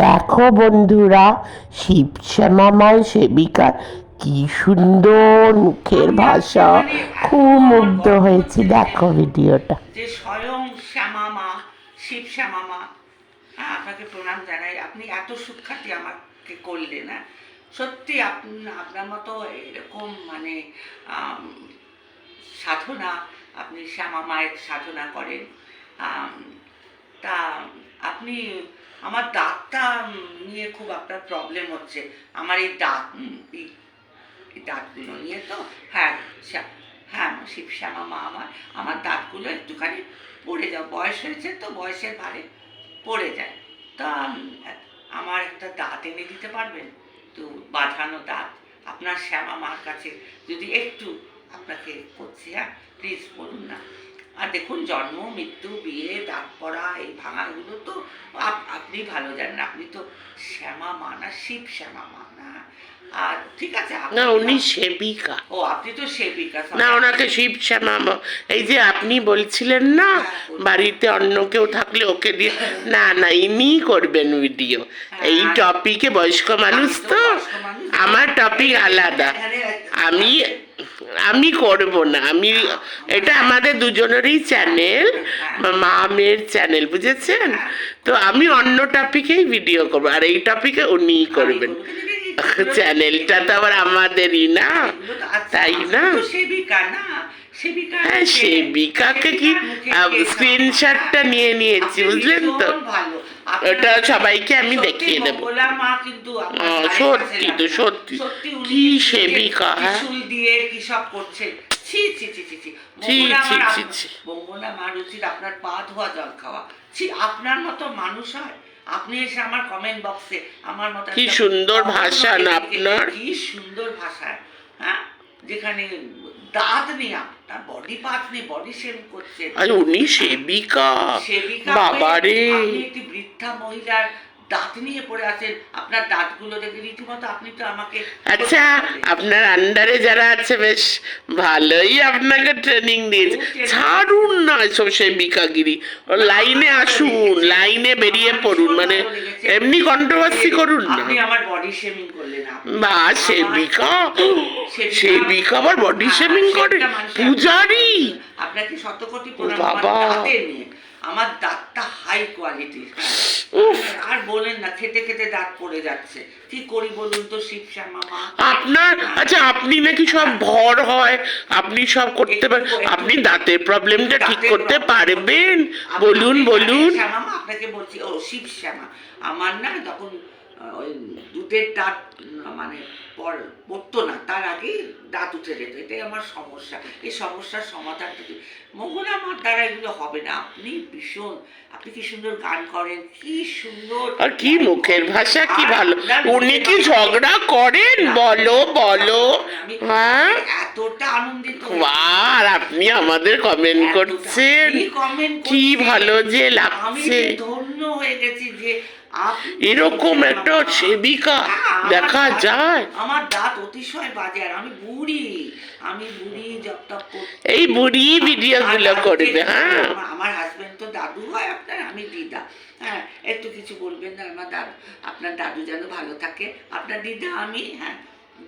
দেখো বন্ধুরা শিব শিবশ্যামামায় সেবিকার কি সুন্দর মুখের ভাষা। খুব মুগ্ধ হয়েছি। দেখো ভিডিওটা। যে স্বয়ং শ্যামা মা শিব শ্যামা মা হ্যাঁ আপনাকে প্রণাম জানাই। আপনি এত সুখ্যাতি আমাকে করলেন হ্যাঁ। সত্যি আপনি আপনার মতো এরকম মানে সাধনা আপনি শ্যামা মায়ের সাধনা করেন। তা আপনি আমার দাঁতটা নিয়ে খুব আপনার প্রবলেম হচ্ছে। আমার এই দাঁত এই দাঁতগুলো নিয়ে তো হ্যাঁ হ্যাঁ আমার শিব শ্যামা মা আমার আমার দাঁতগুলো একটুখানি পড়ে যাও। বয়স হয়েছে তো, বয়সের ভারে পড়ে যায়। তা আমার একটা দাঁত এনে দিতে পারবেন? তো, বাঁধানো দাঁত। আপনার শ্যামা মার কাছে যদি একটু আপনাকে করছি হ্যাঁ প্লিজ বলুন না। আর দেখুন জন্ম মৃত্যু বিয়ে দাঁত পড়া এই ভাঙাগুলো তো আপনি ভালো জানেন আপনি তো শ্যামা মা না শিব শ্যামা মা না আর ঠিক আছে না উনি সেবিকা। ও আপনি তো সেবিকা না ওনাকে শিবশ্যামা ম- এই যে আপনি বলছিলেন না বাড়িতে অন্য কেউ থাকলে ওকে দিয়ে না না ইনিই করবেন ভিডিও এই টপিকে বয়স্ক মানুষ তো আমার টপিক আলাদা। আমি আমি করব না। আমি, এটা আমাদের দুজনেরই চ্যানেল মা মেয়ের চ্যানেল বুঝেছেন? তো আমি অন্য টপিকেই ভিডিও করব, আর এই টপিকে উনিই করবেন। চ্যানেলটা তো আবার আমাদেরই না, তাই না? হ্যাঁ সেবিকাকে কি স্ক্রিনশটটা নিয়ে নিয়েছি, বুঝলেন তো? ওটা সবাইকে আমি দেখিয়ে দেবো। সত্যি তো, সত্যি। কি সেবিকা, হ্যাঁ? দিয়ে কি সব করছে? ছি ছি ছি ছি ছি। আপনার পা ধোয়া জল খাওয়া। ছি আপনার মতো মানুষ হয়? আপনি এসে আমার কমেন্ট বক্সে আমার মতো কি সুন্দর ভাষা না আপনার? কি সুন্দর ভাষা হ্যাঁ? যেখানে দাঁত নেই আপনার বডি পার্ট নেই বডি শেম করছে। আর উনি সেবিকা। সেবিকা বাবারে। একটি বৃদ্ধা মহিলার দাঁত নিয়ে পড়ে আছেন আপনার দাঁতগুলো দেখে রীতিমতো আপনি তো আমাকে আচ্ছা আপনার আন্ডারে যারা আছে বেশ ভালোই আপনাকে ট্রেনিং দিয়েছে। ছাড়ুন না সেবিকাগিরি। ও লাইনে আসুন লাইনে বেরিয়ে পড়ুন মানে এমনি কন্ট্রোভার্সি করুন না। আপনি আমার বডি শেমিং করলেন আপনি বা সেবিকা? সেবিকা- সেবিকা আবার বডি শেমিং করে? পূজারি? আপনাকে শত কোটি প্রণাম বাবা। আমার দাঁতটা হাই কোয়ালিটির আর বলেন না খেতে খেতে দাঁত পড়ে যাচ্ছে। কি করি বলুন তো শিব শ্যামা আপনার আচ্ছা আপনি নাকি সব ভর হয় আপনি সব করতে পারেন আপনি দাঁতের প্রবলেমটা ঠিক করতে পারবেন। বলুন বলুন। আপনাকে বলছি ও শিব শ্যামা আমার না তখন ওই দুধের দাঁত মানে পর- পড়তো না তার আগেই দাঁত উঠে যেত এটাই আমার সমস্যা। এই সমস্যার সমাধান যদি মঙ্গল আমার দ্বারা এগুলো হবে না। আপনি ভীষণ আপনি কি সুন্দর গান করেন কি সুন্দর আর কি মুখের ভাষা কি ভালো। উনি কি ঝগড়া করেন? বলো বলো। হ্যাঁ? এতটা আনন্দিত। আর আপনি আমাদের কমেন্ট করছেন। কি? ভালো যে লাগছে। হয়ে গেছি যে এরকম একটা সেবিকা হ্যাঁ, আমার দেখা যায়। আমার দাঁত অতিশয় বাজে আর আমি বুড়ি। আমি বুড়ি টপ এই বুড়ি ভিডিও গুলো করবে হ্যাঁ। আমার- হাজবেন্ড তো দাদু হয় আপনার আমি দিদা। হ্যাঁ একটু কিছু বলবেন না আমার দাদু। আপনার দাদু যেন ভালো থাকে। আপনার দিদা আমি হ্যাঁ।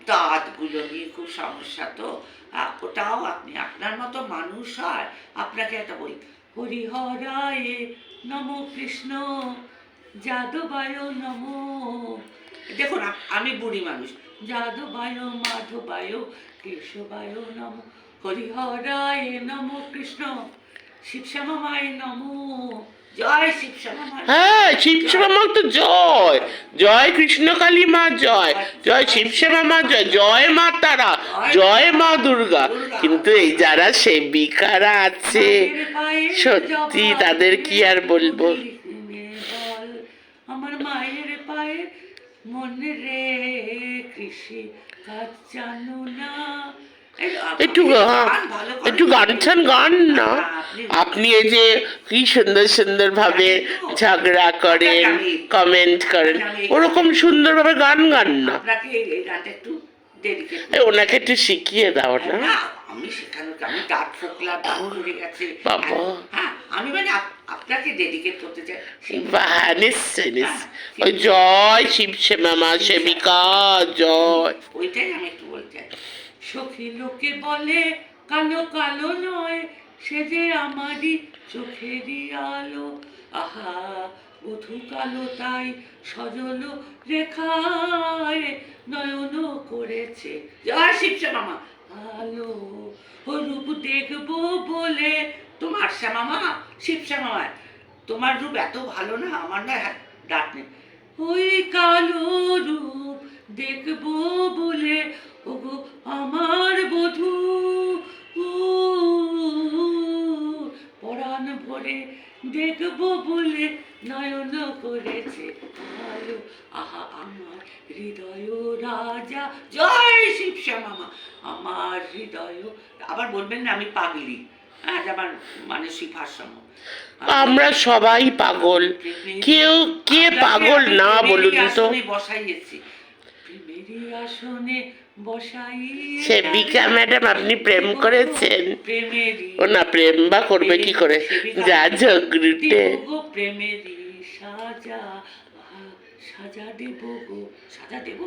দাঁতগুলো নিয়ে খুব সমস্যা তো। ওটাও আপনি আপনার মতো মানুষ হয় আপনাকে একটা বই হরিহরায় নম কৃষ্ণ, যাদবায় নম। দেখুন আমি বুড়ি মানুষ। যাদবায়, মাধবায়, কেশবায় নম। হরিহরায় নম কৃষ্ণ শিবশ্যামায় মায় নম। হ্যাঁ শিবশ্যামা মা তো জয়। জয় কৃষ্ণকালী মা জয়। জয় শিবশ্যামা মা জয়। জয় মা তারা জয় মা দুর্গা। কিন্তু এই যারা সেবিকারা আছে সত্যি তাদের কি আর বলব? আমার মায়ের পায়ে মনে রে কৃষি কাজ জানো না। একটু হ্যাঁ। একটু গান টান গান না। আপনি- এই যে কি সুন্দর সুন্দর ভাবে ঝগড়া করেন কমেন্ট করেন ওরকম সুন্দর ভাবে গান গান না। ওনাকে একটু শিখিয়ে দাও না। আমি সেখানে আমি দাঁত ফোকলা দাঁত পড়ে গেছে। বাবা। হ্যাঁ আমি মানে আপনাকে ডেডিকেট করতে চাই। বাহ নিশ্চয় নিশ্চয় ওই জয় শিবসেমা মা সেবিকা জয়। ওইটাই আমি একটু বলতে চাই। সখী লোকে বলে, কালো কালো নয়, সে যে আমারই চোখেরই আলো। আহা, বধু কালো তাই সজল রেখায় নয়ন করেছে। জয় শিবসা মামা। আলো ও রূপ দেখব বলে তোমার শ্যামামা শিবসা মামা, তোমার রূপ এত ভালো না, আমার না ডাক ওই কালো রূপ দেখব বলে ওগো আমার বধূ পরাণ ভরে দেখব বলে নয়ন করেছে আলো। আহা আমার হৃদয় রাজা। জয় শিব শ্যামামা আমার হৃদয় আবার বলবেন না আমি পাগলি। হ্যাঁ আমার মানসিক ভারসাম্য আমরা সবাই পাগল। কেউ কে পাগল না বলুন তো? বসাইয়েছি। বসাই সেবিকা ম্যাডাম আপনি প্রেম করেছেন। প্রেমেরই। ও না প্রেম বা করবে কি করে? যা ঝগড়ুটে। প্রেমেরই সাজা। সাজা দেব গো। সাজা দেব?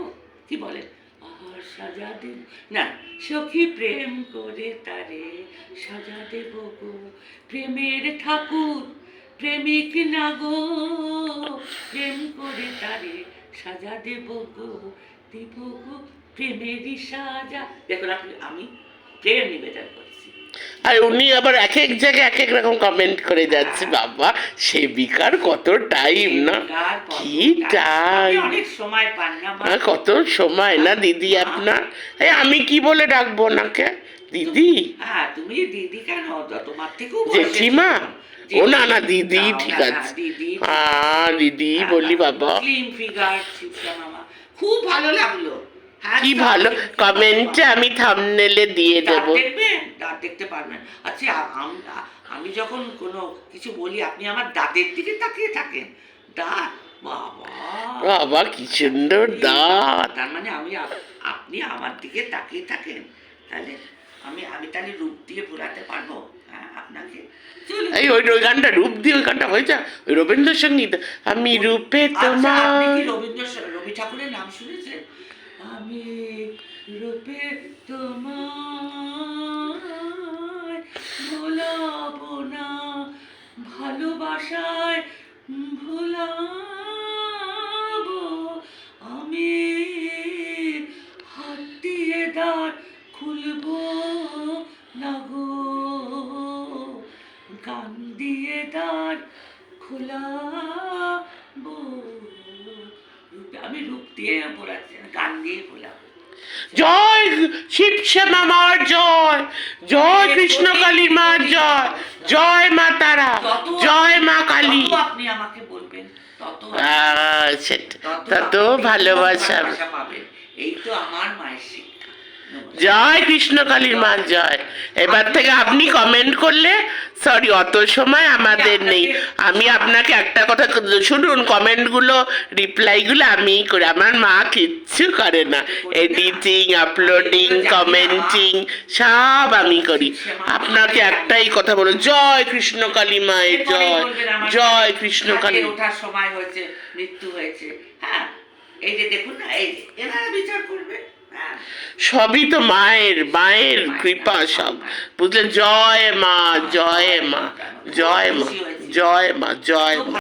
কি বলেন? আহার সাজা দেব? না সখী প্রেম করে তারে সাজা দেব গো। প্রেমের ঠাকুর প্রেমিক না গো। প্রেম করে তারে সাজা দেব গো। দেব প্রেমেরই সাজা। দেখুন আপনি আমি প্রেম নিবেদন করছি। আর উনি আবার এক এক জায়গায় এক এক রকম কমেন্ট করে যাচ্ছে বাবা সেবিকার কত টাইম না? কি টাইম। অনেক সময় পান না আর কত সময় না দিদি আপনার? এই আমি কি বলে ডাকবো ওনাকে? দিদি? হ্যাঁ তুমি দিদি কেন? তোমার থেকেও জেঠিমা? ও না না দিদি ঠিক আছে। হ্যাঁ দিদি বলি বাবা। ফিগার খুব ভালো লাগল। হ্যাঁ, কি ভালো? কমেন্টে আমি থামনেলে দিয়ে দেবো। দেখবেন দাঁত দেখতে পারবেন আচ্ছা আম- আমি যখন কোনো কিছু বলি আপনি আমার দাঁতের দিকে তাকিয়ে থাকেন। দাঁত বাবা। বাবা কি সুন্দর দাঁত। তার মানে আমি আপ- আপনি আমার দিকে তাকিয়ে থাকেন। তাহলে আমি আমি তাহলে রূপ দিয়ে ভোলাতে পারব? আপনাকে। এই ওই ওই গানটা রূপ দিয়ে ওই গানটা হয়ে যায় ওই রবীন্দ্রসঙ্গীত। আমি রূপে আচ্ছা, তোমার রবীন্দ্র রবি ঠাকুরের নাম শুনেছেন? আমি রূপে তোমায় ভোলাবো না ভালোবাসায় ভোলাবো। আমি হাত দিয়ে দাঁড় খুলবো না গো। গান দিয়ে খোলাবো রূপ- আমি রূপ দিয়ে বলাচ্ছি না, গান দিয়ে বলাবো জয় শিব শ্যামা মার জয় জয় কৃষ্ণ কালী মার জয় জয় মা তারা জয় মা কালী। আপনি আমাকে বলবেন তত সেটা তত তত ভালোবাসা। এই তো আমার মায়ের। জয় কৃষ্ণ কালীর মা জয়। এবার থেকে আপনি কমেন্ট করলে সরি অত সময় আমাদের নেই। আমি আপনাকে একটা কথা শুনুন কমেন্টগুলো রিপ্লাইগুলো আমি করি। আমার মা কিচ্ছু করে না। এডিটিং আপলোডিং কমেন্টিং সব আমি করি। আপনাকে একটাই কথা বলো জয় কৃষ্ণ কালী মায়ের জয়। জয় কৃষ্ণ কালী। ওঠার সময় হয়েছে মৃত্যু হয়েছে। হ্যাঁ এই যে দেখুন না এই যে এনারা বিচার করবে। সবই তো মায়ের মায়ের কৃপা সব। বুঝলেন? জয় মা জয় মা জয় মা জয় মা জয় মা।